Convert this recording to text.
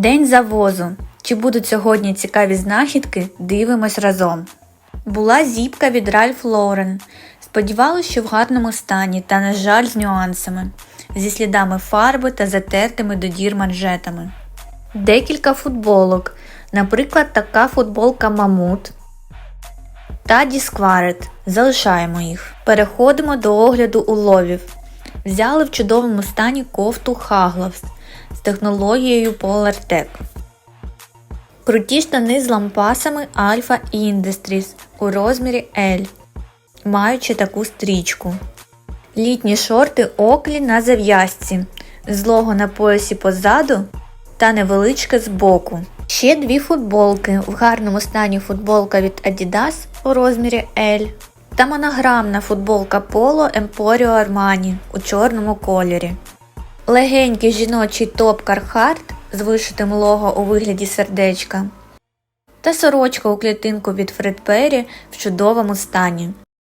День завозу. Чи будуть сьогодні цікаві знахідки? Дивимось разом. Була зіпка від Ralph Lauren. Сподівалась, що в гарному стані, та, на жаль, з нюансами, зі слідами фарби та затертими до дір манжетами. Декілька футболок, наприклад, така футболка Мамут та Disquaret. Залишаємо їх. Переходимо до огляду уловів. Взяли в чудовому стані кофту Haglofs з технологією PolarTec. Круті штани з лампасами Alpha Industries у розмірі L, маючи таку стрічку. Літні шорти Оклі на зав'язці, з лого на поясі позаду та невеличке збоку. Ще дві футболки. В гарному стані футболка від Adidas у розмірі L та монограмна футболка Polo Emporio Armani у чорному кольорі. Легенький жіночий топ Carhartt з вишитим лого у вигляді сердечка та сорочка у клітинку від Фредпері в чудовому стані.